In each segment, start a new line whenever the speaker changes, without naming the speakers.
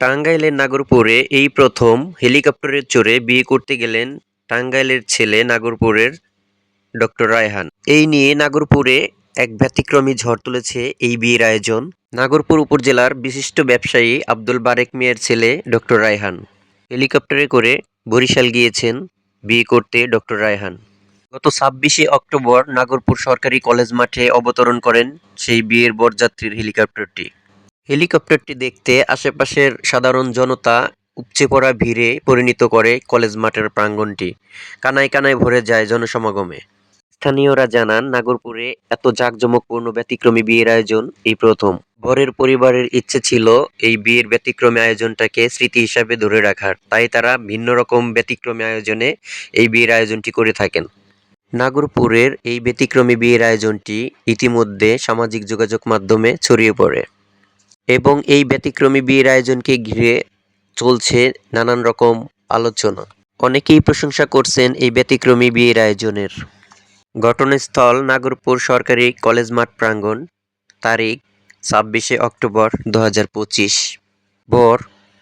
টাঙ্গাইলের নাগরপুরে এই প্রথম হেলিকপ্টারে চড়ে বিয়ে করতে গেলেন টাঙ্গাইলের ছেলে নাগরপুরের ডক্টর রায়হান। এই নিয়ে নাগরপুরে এক ব্যতিক্রমী ঝড় তুলেছে এই বিয়ের আয়োজন। নাগরপুর উপজেলার বিশিষ্ট ব্যবসায়ী আব্দুল বারেক মিয়ার ছেলে ডক্টর রায়হান। হেলিকপ্টারে করে বরিশাল গিয়েছেন বিয়ে করতে ডক্টর রায়হান। গত ছাব্বিশে অক্টোবর নাগরপুর সরকারি কলেজ মাঠে অবতরণ করেন সেই বিয়ের বরযাত্রীর হেলিকপ্টারটি। হেলিকপ্টারটি দেখতে আশেপাশের সাধারণ জনতা উপচে পড়া ভিড়ে পরিণত করে কলেজ মাঠের প্রাঙ্গণটি। কানায় কানায় ভরে যায় জনসমাগমে। স্থানীয়রা জানান, নাগরপুরে এত জাঁকজমকপূর্ণ ব্যতিক্রমী বিয়ের আয়োজন এই প্রথম। বরের পরিবারের ইচ্ছে ছিল এই বিয়ের ব্যতিক্রমী আয়োজনটাকে স্মৃতি হিসাবে ধরে রাখার। তাই তারা ভিন্ন রকম ব্যতিক্রমী আয়োজনে এই বিয়ের আয়োজনটি করে থাকেন। নাগরপুরের এই ব্যতিক্রমী বিয়ের আয়োজনটি ইতিমধ্যে সামাজিক যোগাযোগ মাধ্যমে ছড়িয়ে পড়ে। এবং এই ব্যতিক্রমী বিয়ের আয়োজনকে ঘিরে চলছে নানান রকম আলোচনা। অনেকেই প্রশংসা করছেন এই ব্যতিক্রমী বিয়ের আয়োজনের। ঘটনাস্থল নাগরপুর সরকারি কলেজ মাঠ প্রাঙ্গণ, তারিখ ছাব্বিশে অক্টোবর দু হাজার পঁচিশ। বর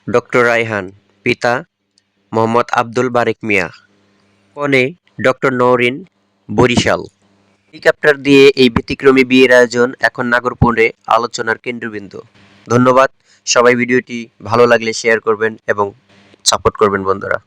ডক্টর রায়হান, পিতা মোহাম্মদ আব্দুল বারেক মিয়া। কনে ডক্টর নওরিন বরিশাল। হেলিকপ্টার দিয়ে এই ব্যতিক্রমী বিয়ের আয়োজন এখন নাগরপুরে আলোচনার কেন্দ্রবিন্দু। ধন্যবাদ। সবাই ভিডিওটি ভালো লাগলে শেয়ার করবেন এবং সাপোর্ট করবেন বন্ধুরা।